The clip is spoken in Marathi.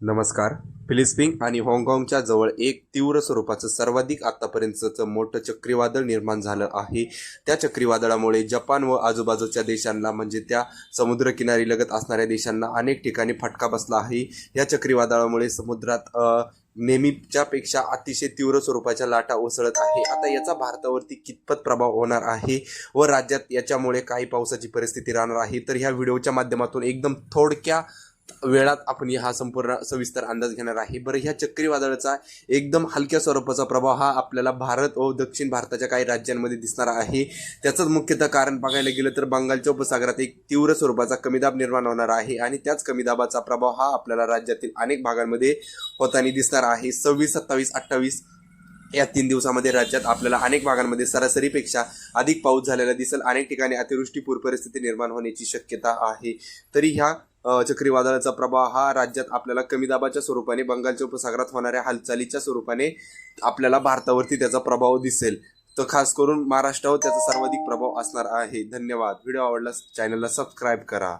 नमस्कार. फिलिस्पिन आणि हाँगकाँगच्या जवळ एक तीव्र स्वरूपाचं सर्वाधिक आतापर्यंतचं मोठं चक्रीवादळ निर्माण झालं आहे. त्या चक्रीवादळामुळे जपान व आजूबाजूच्या देशांना म्हणजे त्या समुद्रकिनारी लगत असणाऱ्या देशांना अनेक ठिकाणी फटका बसला आहे. या चक्रीवादळामुळे समुद्रात नेहमीच्यापेक्षा नेहमीच्या पेक्षा अतिशय तीव्र स्वरूपाच्या लाटा उसळत आहे. आता याचा भारतावरती कितपत प्रभाव होणार आहे व राज्यात याच्यामुळे काही पावसाची परिस्थिती राहणार आहे तर ह्या व्हिडिओच्या माध्यमातून एकदम थोडक्या वेळात आपण हा संपूर्ण सविस्तर अंदाज घेणार आहे. बरं ह्या चक्रीवादळाचा एकदम हलक्या स्वरूपाचा प्रभाव हा आपल्याला भारत व दक्षिण भारताच्या काही राज्यांमध्ये दिसणार आहे. त्याचंच मुख्यतः कारण बघायला गेलं तर बंगालच्या उपसागरात एक तीव्र स्वरूपाचा कमी दाब निर्माण होणार आहे आणि त्याच कमी दाबाचा प्रभाव हा आपल्याला राज्यातील अनेक भागांमध्ये होताना दिसणार आहे. सव्वीस सत्तावीस अठ्ठावीस या तीन दिवसामध्ये राज्यात आपल्याला अनेक भागांमध्ये सरासरीपेक्षा अधिक पाऊस झालेला दिसेल. अनेक ठिकाणी अतिवृष्टी पूरपरिस्थिती निर्माण होण्याची शक्यता आहे. तरी ह्या चक्रीवादळाचा प्रभाव हा राज्यात आपल्याला कमी दाबाच्या स्वरूपाने बंगालच्या उपसागरात होणाऱ्या हालचालीच्या स्वरूपाने आपल्याला भारतावरती त्याचा प्रभाव दिसेल. तर खास करून महाराष्ट्रावर त्याचा सर्वाधिक प्रभाव असणार आहे. धन्यवाद. व्हिडिओ आवडला चॅनलला सबस्क्राईब करा.